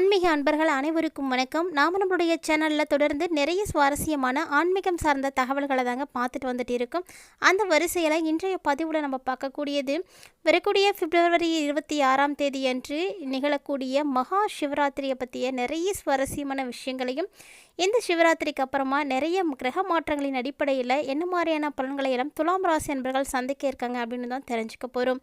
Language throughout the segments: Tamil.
ஆன்மீக அன்பர்கள் அனைவருக்கும் வணக்கம். நாம் நம்மளுடைய சேனலில் தொடர்ந்து நிறைய சுவாரஸ்யமான ஆன்மீகம் சார்ந்த தகவல்களை தாங்க பார்த்துட்டு வந்துட்டு இருக்கோம். அந்த வரிசையில் இன்றைய பதிவில் நம்ம பார்க்கக்கூடியது வரக்கூடிய பிப்ரவரி இருபத்தி ஆறாம் தேதி அன்று நிகழக்கூடிய மகா சிவராத்திரியை பற்றிய நிறைய சுவாரஸ்யமான விஷயங்களையும் இந்த சிவராத்திரிக்கு அப்புறமா நிறைய கிரக மாற்றங்களின் அடிப்படையில் என்ன மாதிரியான பலன்களை எல்லாம் துலாம் ராசி அன்பர்கள் சந்திக்க இருக்காங்க அப்படின்னு தான் தெரிஞ்சுக்க போகிறோம்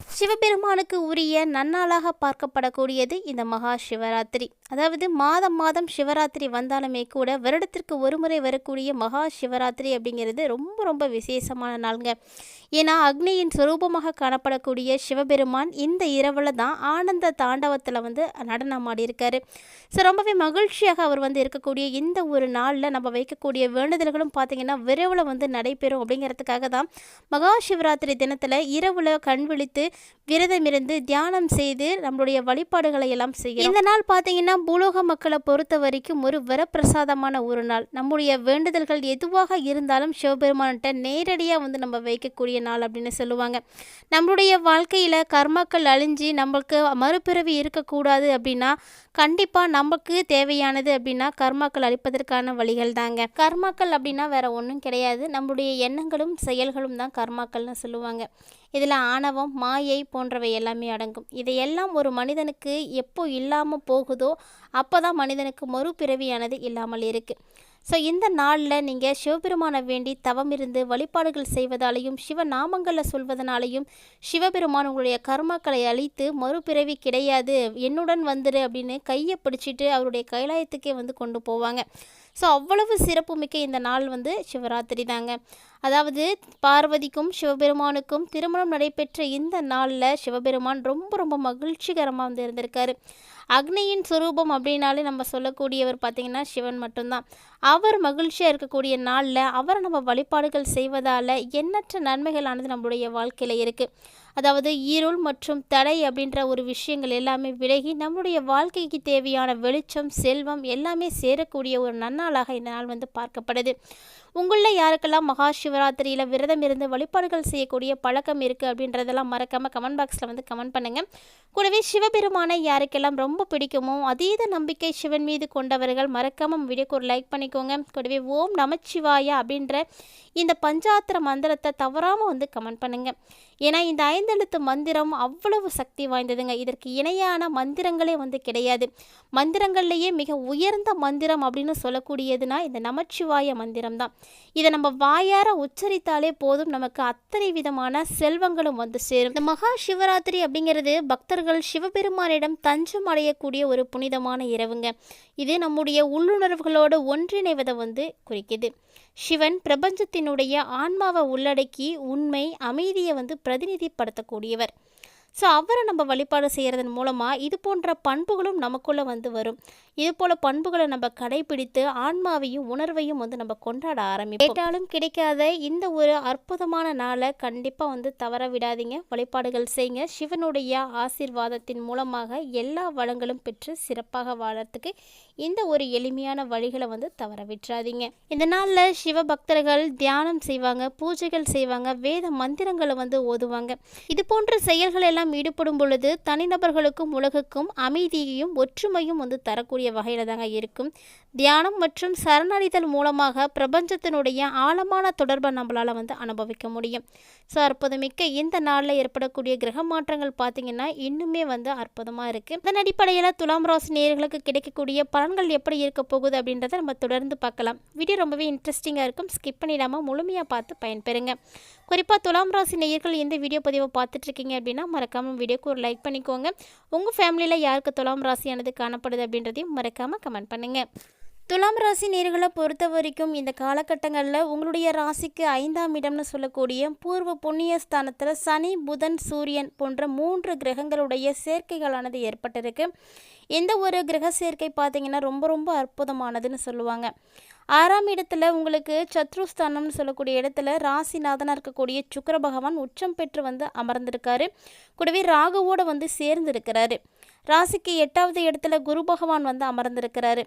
சிவபெருமானுக்கு உரிய நன்னாளாக பார்க்கப்படக்கூடியது இந்த மகா சிவராத்திரி. அதாவது மாதம் மாதம் சிவராத்திரி வந்தாலுமே கூட வருடத்திற்கு ஒரு முறை வரக்கூடிய மகா சிவராத்திரி அப்படிங்கிறது ரொம்ப ரொம்ப விசேஷமான நாளுங்க. ஏன்னா அக்னியின் சுரூபமாக காணப்படக்கூடிய சிவபெருமான் இந்த இரவில் தான் ஆனந்த தாண்டவத்தில் வந்து நடனம் ஆடியிருக்காரு. ஸோ ரொம்பவே மகிழ்ச்சியாக அவர் வந்து இருக்கக்கூடிய இந்த ஒரு நாளில் நம்ம வைக்கக்கூடிய வேண்டுதல்களும் பார்த்தீங்கன்னா விரைவில் வந்து நடைபெறும் அப்படிங்கிறதுக்காக தான் மகா சிவராத்திரி தினத்தில் இரவில் கண் விழித்து விரதம் இருந்து தியானம் செய்து நம்மளுடைய வழிபாடுகளை எல்லாம் செய்யும் இந்த நாள் பார்த்தீங்கன்னா பூலோக மக்களை பொறுத்த வரைக்கும் ஒரு வரப்பிரசாதமான ஒரு நாள். நம்முடைய வேண்டுதல்கள் எதுவாக இருந்தாலும் சிவபெருமான்கிட்ட நேரடியாக வந்து நம்ம வைக்கக்கூடிய நாள் அப்படின்னு சொல்லுவாங்க. நம்மளுடைய வாழ்க்கையில் கர்மாக்கள் அழிஞ்சு நம்மளுக்கு மறுபிறவி இருக்கக்கூடாது அப்படின்னா கண்டிப்பாக நமக்கு தேவையானது அப்படின்னா கர்மாக்கள் அழிப்பதற்கான வழிகள் தாங்க. கர்மாக்கள் அப்படின்னா வேற ஒன்றும் கிடையாது. நம்மளுடைய எண்ணங்களும் செயல்களும் தான் கர்மாக்கள்னு சொல்லுவாங்க. இதில் ஆணவம் மாயை போன்றவை எல்லாமே அடங்கும். இதையெல்லாம் ஒரு மனிதனுக்கு எப்போ இல்லாமல் போகுதோ அப்போ தான் மனிதனுக்கு மறுபிறவியானது இல்லாமல் இருக்குது ஸோ இந்த நாளில் நீங்கள் சிவபெருமானை வேண்டி தவம் இருந்து வழிபாடுகள் செய்வதாலையும் சிவநாமங்களை சொல்வதனாலையும் சிவபெருமான் உங்களுடைய கர்மாக்களை அழித்து மறுபிறவி கிடையாது என்னுடன் வந்துடு அப்படின்னு கையை பிடிச்சிட்டு அவருடைய கைலாயத்துக்கே வந்து கொண்டு போவாங்க. ஸோ அவ்வளவு சிறப்புமிக்க இந்த நாள் வந்து சிவராத்திரி தாங்க. அதாவது பார்வதிக்கும் சிவபெருமானுக்கும் திருமணம் நடைபெற்ற இந்த நாளில் சிவபெருமான் ரொம்ப ரொம்ப மகிழ்ச்சிகரமாக வந்து இருந்திருக்காரு. அக்னியின் சுரூபம் அப்படின்னாலே நம்ம சொல்லக்கூடியவர் பார்த்திங்கன்னா சிவன் மட்டும்தான். அவர் மகிழ்ச்சியாக இருக்கக்கூடிய நாளில் அவரை நம்ம வழிபாடுகள் செய்வதால் எண்ணற்ற நன்மைகளானது நம்மளுடைய வாழ்க்கையில் இருக்குது அதாவது ஈருள் மற்றும் தடை அப்படின்ற ஒரு விஷயங்கள் எல்லாமே விலகி நம்மளுடைய வாழ்க்கைக்கு தேவையான வெளிச்சம் செல்வம் எல்லாமே சேரக்கூடிய ஒரு நன்னாளாக இந்த நாள் வந்து பார்க்கப்படுது. உங்களில் யாருக்கெல்லாம் மகா சிவராத்திரியில் விரதம் இருந்து வழிபாடுகள் செய்யக்கூடிய பழக்கம் இருக்குது அப்படின்றதெல்லாம் மறக்காமல் கமெண்ட் பாக்ஸில் வந்து கமெண்ட் பண்ணுங்கள் கூடவே சிவபெருமானை யாருக்கெல்லாம் ரொம்ப பிடிக்குமோ அதீத நம்பிக்கை சிவன் மீது கொண்டவர்கள் மறக்காமல் வீடியோக்கு ஒரு லைக் பண்ணிக்கோங்க. கூடவே ஓம் நமச்சிவாயா அப்படின்ற இந்த பஞ்சாத்திர மந்திரத்தை தவறாமல் வந்து கமெண்ட் பண்ணுங்கள் ஏன்னா இந்த ஐந்து ஐந்தெழுத்து மந்திரம் அவ்வளவு சக்தி வாய்ந்ததுங்க. இதற்கு இணையான மந்திரங்களே வந்து கிடையாது. மந்திரங்கள்லேயே மிக உயர்ந்த மந்திரம் அப்படின்னு சொல்லக்கூடியதுனா இந்த நமச்சிவாய மந்திரம் தான் இதை நம்ம வாயார உச்சரித்தாலே போதும். நமக்கு அத்தனை விதமான செல்வங்களும் வந்து சேரும். இந்த மகா சிவராத்திரி அப்படிங்கிறது பக்தர்கள் சிவபெருமானிடம் தஞ்சம் அடையக்கூடிய ஒரு புனிதமான இரவுங்க. இது நம்முடைய உள்ளுணர்வுகளோடு ஒன்றிணைவதை வந்து குறிக்குது. சிவன் பிரபஞ்சத்தினுடைய ஆன்மாவை உள்ளடக்கி உண்மை அமைதியை வந்து பிரதிநிதிப்படுத்தக்கூடியவர். ஸோ அவரை நம்ம வழிபாடு செய்கிறதன் மூலமாக இது போன்ற பண்புகளும் நமக்குள்ளே வந்து வரும். இது போல் பண்புகளை நம்ம கடைபிடித்து ஆன்மாவையும் உணர்வையும் வந்து நம்ம கொண்டாட ஆரம்பிப்போம். கேட்டாலும் கிடைக்காத இந்த ஒரு அற்புதமான நாளை கண்டிப்பாக வந்து தவற விடாதீங்க. வழிபாடுகள் செய்யுங்க. சிவனுடைய ஆசீர்வாதத்தின் மூலமாக எல்லா வளங்களும் பெற்று சிறப்பாக வாழறதுக்கு இந்த ஒரு எளிமையான வழிகளை வந்து தவற விட்டுறாதீங்க. இந்த நாளில் சிவ பக்தர்கள் தியானம் செய்வாங்க பூஜைகள் செய்வாங்க வேத மந்திரங்களை வந்து ஓதுவாங்க. இது போன்ற செயல்கள் எல்லாம் ஈடுபடும் பொழுது தனிநபர்களுக்கும் உலகுக்கும் அமைதியையும் ஒற்றுமையும் வந்து தரக்கூடிய வகையில் தாங்க இருக்கும். தியானம் மற்றும் சரணடைதல் மூலமாக பிரபஞ்சத்தினுடைய ஆழமான தொடர்பை நம்மளால் வந்து அனுபவிக்க முடியும். ஸோ அற்புதமிக்க இந்த நாளில் ஏற்படக்கூடிய கிரக மாற்றங்கள் பார்த்திங்கன்னா இன்னுமே வந்து அற்புதமாக இருக்குது இதன் அடிப்படையில் துலாம் ராசி நேர்களுக்கு கிடைக்கக்கூடிய பலன்கள் எப்படி இருக்க போகுது அப்படின்றத நம்ம தொடர்ந்து பார்க்கலாம். வீடியோ ரொம்பவே இன்ட்ரெஸ்டிங்காக இருக்கும். ஸ்கிப் பண்ணிடாமல் முழுமையாக பார்த்து பயன்பெறுங்க. குறிப்பாக துலாம் ராசி நேயர்கள் இந்த வீடியோ பதிவை பார்த்துட்ருக்கீங்க அப்படின்னா மறக்காமல் வீடியோக்கு ஒரு லைக் பண்ணிக்கோங்க. உங்கள் ஃபேமிலியில் யாருக்கு துலாம் ராசியானது காணப்படுது அப்படின்றதையும் மறக்காமல் கமெண்ட் பண்ணுங்கள் துலாம் ராசி நேர்களை பொறுத்த வரைக்கும் இந்த காலகட்டங்களில் உங்களுடைய ராசிக்கு ஐந்தாம் இடம்னு சொல்லக்கூடிய பூர்வ புண்ணிய ஸ்தானத்தில் சனி புதன் சூரியன் போன்ற மூன்று கிரகங்களுடைய சேர்க்கைகளானது ஏற்பட்டிருக்கு. எந்த ஒரு கிரக சேர்க்கை பார்த்தீங்கன்னா ரொம்ப ரொம்ப அற்புதமானதுன்னு சொல்லுவாங்க. ஆறாம் இடத்துல உங்களுக்கு சத்ருஸ்தானம்னு சொல்லக்கூடிய இடத்துல ராசிநாதனாக இருக்கக்கூடிய சுக்கர பகவான் உச்சம் பெற்று வந்து அமர்ந்திருக்காரு. கூடவே ராகுவோடு வந்து சேர்ந்திருக்கிறாரு. ராசிக்கு எட்டாவது இடத்துல குரு பகவான் வந்து அமர்ந்திருக்கிறாரு.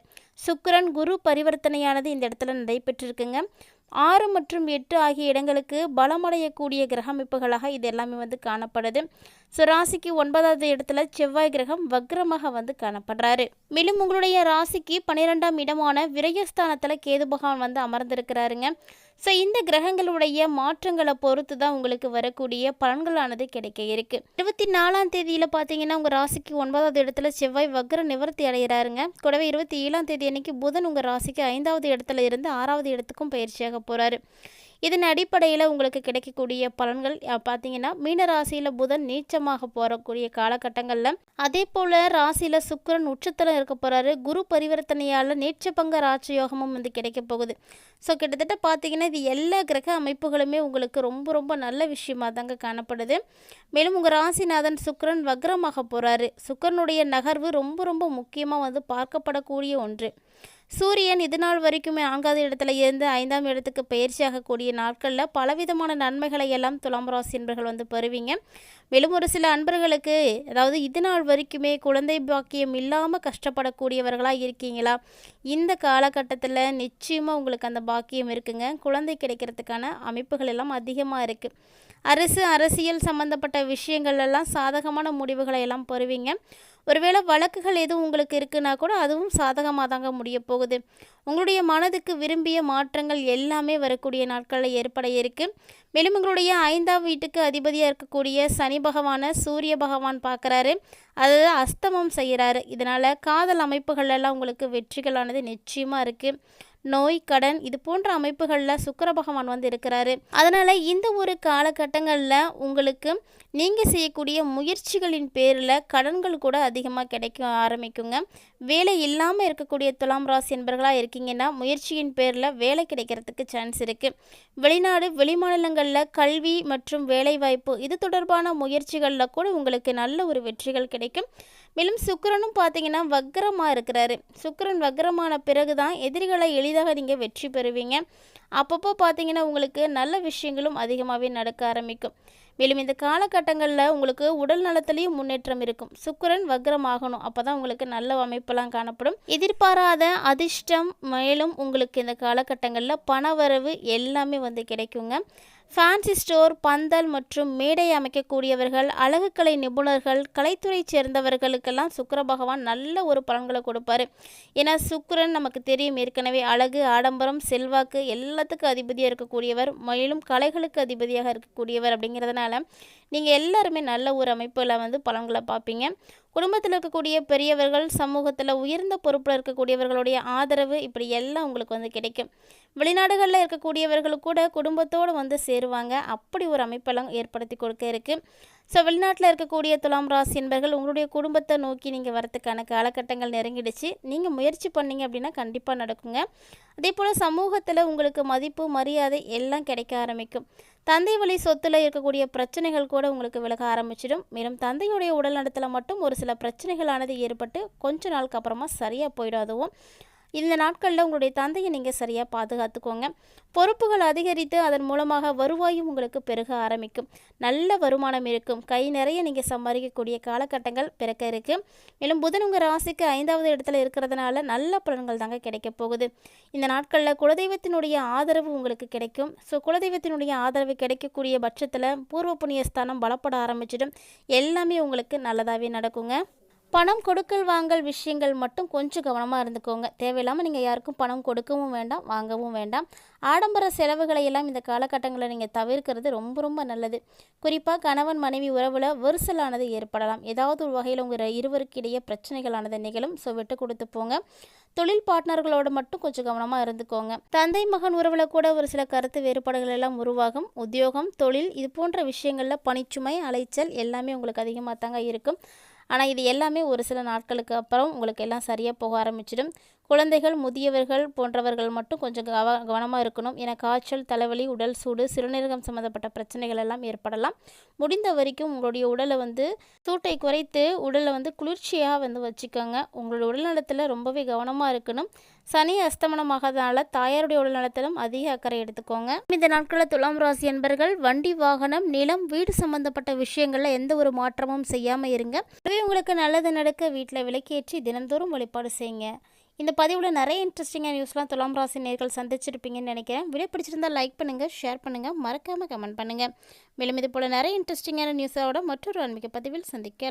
சுக்கரன் குரு பரிவர்த்தனையானது இந்த இடத்துல நடைபெற்றிருக்குங்க. ஆறு மற்றும் எட்டு ஆகிய இடங்களுக்கு பலமடையக்கூடிய கிரக அமைப்புகளாக இது எல்லாமே வந்து காணப்படுது. ஸோ ராசிக்கு ஒன்பதாவது இடத்துல செவ்வாய் கிரகம் வக்ரமாக வந்து காணப்படுறாரு. மேலும் உங்களுடைய ராசிக்கு பன்னிரெண்டாம் இடமான விரயஸ்தானத்தில் கேது பகவான் வந்து அமர்ந்திருக்கிறாருங்க. ஸோ இந்த கிரகங்களுடைய மாற்றங்களை பொறுத்து தான் உங்களுக்கு வரக்கூடிய பலன்களானது கிடைக்க இருக்கு. இருபத்தி நாலாம் தேதியில் பார்த்தீங்கன்னா உங்கள் ராசிக்கு ஒன்பதாவது இடத்துல செவ்வாய் வக்ர நிவர்த்தி அடைகிறாருங்க கூடவே இருபத்தி ஏழாம் தேதி அன்னைக்கு புதன் உங்கள் ராசிக்கு ஐந்தாவது இடத்துல இருந்து ஆறாவது இடத்துக்கும் பயிற்சியாக போகிறாரு இதன் அடிப்படையில் உங்களுக்கு கிடைக்கக்கூடிய பலன்கள் பார்த்தீங்கன்னா மீன ராசியில் புதன் நீச்சமாக போகக்கூடிய காலகட்டங்களில். அதே போல் ராசியில் சுக்கரன் உச்சத்தில் இருக்க போகிறாரு குரு பரிவர்த்தனையால் நீச்சபங்க ராஜயோகமும் வந்து கிடைக்க போகுது. ஸோ கிட்டத்தட்ட பார்த்தீங்கன்னா இது எல்லா கிரக அமைப்புகளுமே உங்களுக்கு ரொம்ப ரொம்ப நல்ல விஷயமாக தாங்க காணப்படுது. மேலும் உங்கள் ராசிநாதன் சுக்கரன் வக்ரமாக போகிறாரு சுக்கரனுடைய நகர்வு ரொம்ப ரொம்ப முக்கியமாக வந்து பார்க்கப்படக்கூடிய ஒன்று. சூரியன் இது நாள் வரைக்குமே நான்காவது இடத்துல இருந்து ஐந்தாம் இடத்துக்கு பயிற்சியாகக்கூடிய நாட்களில் பலவிதமான நன்மைகளை எல்லாம் துலாம் ராசி என்பர்கள் வந்து பெறுவீங்க. மேலும் ஒரு சில அன்பர்களுக்கு அதாவது இது நாள் வரைக்குமே குழந்தை பாக்கியம் இல்லாமல் கஷ்டப்படக்கூடியவர்களாக இருக்கீங்களா? இந்த காலகட்டத்தில் நிச்சயமாக உங்களுக்கு அந்த பாக்கியம் இருக்குங்க. குழந்தை கிடைக்கிறதுக்கான அமைப்புகள் எல்லாம் அதிகமாக இருக்குது அரசு அரசியல் சம்மந்தப்பட்ட விஷயங்கள் எல்லாம் சாதகமான முடிவுகளை எல்லாம் பெறுவீங்க. ஒருவேளை வழக்குகள் எதுவும் உங்களுக்கு இருக்குன்னா கூட அதுவும் சாதகமாக தாங்க முடிய போகுது. உங்களுடைய மனதுக்கு விரும்பிய மாற்றங்கள் எல்லாமே வரக்கூடிய நாட்களில் ஏற்பட இருக்குது மேலும் உங்களுடைய ஐந்தாம் வீட்டுக்கு அதிபதியாக இருக்கக்கூடிய சனி பகவானை சூரிய பகவான் பார்க்குறாரு. அதாவது அஸ்தமம் செய்கிறாரு இதனால் காதல் அமைப்புகளெல்லாம் உங்களுக்கு வெற்றிகளானது நிச்சயமாக இருக்குது நோய் கடன் இது போன்ற அமைப்புகளில் சுக்கர பகவான் வந்து இருக்கிறாரு. அதனால் இந்த ஒரு காலகட்டங்களில் உங்களுக்கு நீங்கள் செய்யக்கூடிய முயற்சிகளின் பேரில் கடன்கள் கூட அதிகமாக கிடைக்க ஆரம்பிக்குங்க. வேலை இல்லாமல் இருக்கக்கூடிய துலாம் ராசி என்பர்களாக இருக்கீங்கன்னா முயற்சியின் பேரில் வேலை கிடைக்கிறதுக்கு சான்ஸ் இருக்குது வெளிநாடு வெளிமாநிலங்களில் கல்வி மற்றும் வேலைவாய்ப்பு இது தொடர்பான முயற்சிகளில் கூட உங்களுக்கு நல்ல ஒரு வெற்றிகள் கிடைக்கும். மேலும் சுக்கரனும் பார்த்தீங்கன்னா வக்கரமாக இருக்கிறாரு. சுக்கரன் வக்கரமான பிறகு தான் எதிரிகளை எளிதாக நீங்கள் வெற்றி பெறுவீங்க. அப்பப்போ பார்த்தீங்கன்னா உங்களுக்கு நல்ல விஷயங்களும் அதிகமாகவே நடக்க ஆரம்பிக்கும். மேலும் இந்த காலகட்டங்களில் உங்களுக்கு உடல் நலத்திலையும் முன்னேற்றம் இருக்கும். சுக்கரன் வக்ரமாகணும். அப்போ தான் உங்களுக்கு நல்ல அமைப்பெல்லாம் காணப்படும். எதிர்பாராத அதிர்ஷ்டம் மேலும் உங்களுக்கு இந்த காலகட்டங்களில் பணவரவு எல்லாமே வந்து கிடைக்குங்க. ஃபேன்சி ஸ்டோர் பந்தல் மற்றும் மேடை அமைக்கக்கூடியவர்கள் அழகுக்கலை நிபுணர்கள் கலைத்துறை சேர்ந்தவர்களுக்கெல்லாம் சுக்கர பகவான் நல்ல ஒரு பலன்களை கொடுப்பாரு. ஏன்னா சுக்கரன் நமக்கு தெரியும் ஏற்கனவே அழகு ஆடம்பரம் செல்வாக்கு எல்லாத்துக்கும் அதிபதியாக இருக்கக்கூடியவர். மேலும் கலைகளுக்கு அதிபதியாக இருக்கக்கூடியவர் அப்படிங்கிறதுனால நீங்கள் எல்லாருமே நல்ல ஒரு அமைப்பில் வந்து பலன்களை பார்ப்பீங்க. குடும்பத்தில் இருக்கக்கூடிய பெரியவர்கள் சமூகத்தில் உயர்ந்த பொறுப்பில் இருக்கக்கூடியவர்களுடைய ஆதரவு இப்படி எல்லாம் உங்களுக்கு வந்து கிடைக்கும். வெளிநாடுகளில் இருக்கக்கூடியவர்கள் கூட குடும்பத்தோடு வந்து சேருவாங்க. அப்படி ஒரு அமைப்பெல்லாம் ஏற்படுத்தி கொடுக்க இருக்குது ஸோ வெளிநாட்டில் இருக்கக்கூடிய துலாம் ராசி என்பர்கள் உங்களுடைய குடும்பத்தை நோக்கி நீங்கள் வரத்துக்கான காலகட்டங்கள் நெருங்கிடுச்சு. நீங்கள் முயற்சி பண்ணீங்க அப்படின்னா கண்டிப்பாக நடக்குங்க. அதே போல் சமூகத்தில் உங்களுக்கு மதிப்பு மரியாதை எல்லாம் கிடைக்க ஆரம்பிக்கும். தந்தை வழி சொத்தில் இருக்கக்கூடிய பிரச்சனைகள் கூட உங்களுக்கு விலக ஆரம்பிச்சிடும். மேலும் தந்தையுடைய உடல் நலத்தில் மட்டும் ஒரு சில பிரச்சனைகளானது ஏற்பட்டு கொஞ்ச நாளுக்கு அப்புறமா சரியாக போயிடும் அதுவும் இந்த நாட்களில் உங்களுடைய தந்தையை நீங்கள் சரியாக பாதுகாத்துக்கோங்க. பொறுப்புகள் அதிகரித்து அதன் மூலமாக வருவாயும் உங்களுக்கு பெருக ஆரம்பிக்கும். நல்ல வருமானம் இருக்கும். கை நிறைய நீங்கள் சம்பாதிக்கக்கூடிய காலகட்டங்கள் பிறக்க இருக்குது மேலும் புதன் உங்கள் ராசிக்கு ஐந்தாவது இடத்துல இருக்கிறதுனால நல்ல பலன்கள் தாங்க கிடைக்க போகுது. இந்த நாட்களில் குலதெய்வத்தினுடைய ஆதரவு உங்களுக்கு கிடைக்கும். ஸோ குலதெய்வத்தினுடைய ஆதரவு கிடைக்கக்கூடிய பட்சத்தில் பூர்வ புண்ணிய ஸ்தானம் பலப்பட ஆரம்பிச்சிடும். எல்லாமே உங்களுக்கு நல்லதாகவே நடக்குங்க. பணம் கொடுக்கல் வாங்கல் விஷயங்கள் மட்டும் கொஞ்சம் கவனமாக இருந்துக்கோங்க. தேவையில்லாமல் நீங்கள் யாருக்கும் பணம் கொடுக்கவும் வேண்டாம் வாங்கவும் வேண்டாம். ஆடம்பர செலவுகளை எல்லாம் இந்த காலகட்டங்களில் நீங்கள் தவிர்க்கிறது ரொம்ப ரொம்ப நல்லது. குறிப்பாக கணவன் மனைவி உறவில் விரிசலானது ஏற்படலாம். ஏதாவது ஒரு வகையில் உங்கள் இருவருக்கு இடையே பிரச்சனைகளானது நிகழும். ஸோ விட்டு கொடுத்து போங்க. தொழில் பார்ட்னர்களோடு மட்டும் கொஞ்சம் கவனமாக இருந்துக்கோங்க. தந்தை மகன் உறவில் கூட ஒரு சில கருத்து வேறுபாடுகள் எல்லாம் உருவாகும். உத்தியோகம் தொழில் இது போன்ற விஷயங்களில் பணிச்சுமை அலைச்சல் எல்லாமே உங்களுக்கு அதிகமாக தாங்க இருக்கும். ஆனால் இது எல்லாமே ஒரு சில நாட்களுக்கு அப்புறம் உங்களுக்கு எல்லாம் சரியாக போக ஆரம்பிச்சிடும். குழந்தைகள் முதியவர்கள் போன்றவர்கள் மட்டும் கொஞ்சம் கவ கவனமாக இருக்கணும். என காய்ச்சல் தலைவலி உடல் சூடு சிறுநீரகம் சம்மந்தப்பட்ட பிரச்சனைகள் எல்லாம் ஏற்படலாம். முடிந்த வரைக்கும் உங்களுடைய உடலை வந்து சூட்டை குறைத்து உடலை வந்து குளிர்ச்சியாக வந்து வச்சுக்கோங்க. உங்களுடைய உடல்நலத்தில் ரொம்பவே கவனமாக இருக்கணும். சனி அஸ்தமனமாகறதுனால தாயாருடைய உடல்நலத்திலும் அதிக அக்கறை எடுத்துக்கோங்க. இந்த நாட்களில் துலாம் ராசி என்பர்கள் வண்டி வாகனம் நிலம் வீடு சம்பந்தப்பட்ட விஷயங்களில் எந்த ஒரு மாற்றமும் செய்யாமல் இருங்க. உங்களுக்கு நல்லது நடக்க வீட்டில் விளக்கேற்றி தினந்தோறும் வழிபாடு செய்யுங்க. இந்த பதிவில் நிறைய இன்ட்ரெஸ்டிங்காக நியூஸ்லாம் துலாம் ராசி நேர்கள் சந்திச்சிருப்பீங்கன்னு நினைக்கிறேன். வீடியோ பிடிச்சிருந்தால் லைக் பண்ணுங்கள் ஷேர் பண்ணுங்கள் மறக்காமல் கமெண்ட் பண்ணுங்கள் மேலும் இது போல் நிறைய இன்ட்ரெஸ்டிங்கான நியூஸோட மற்றொரு ஆன்மீக பதிவில் சந்திக்கலாம்.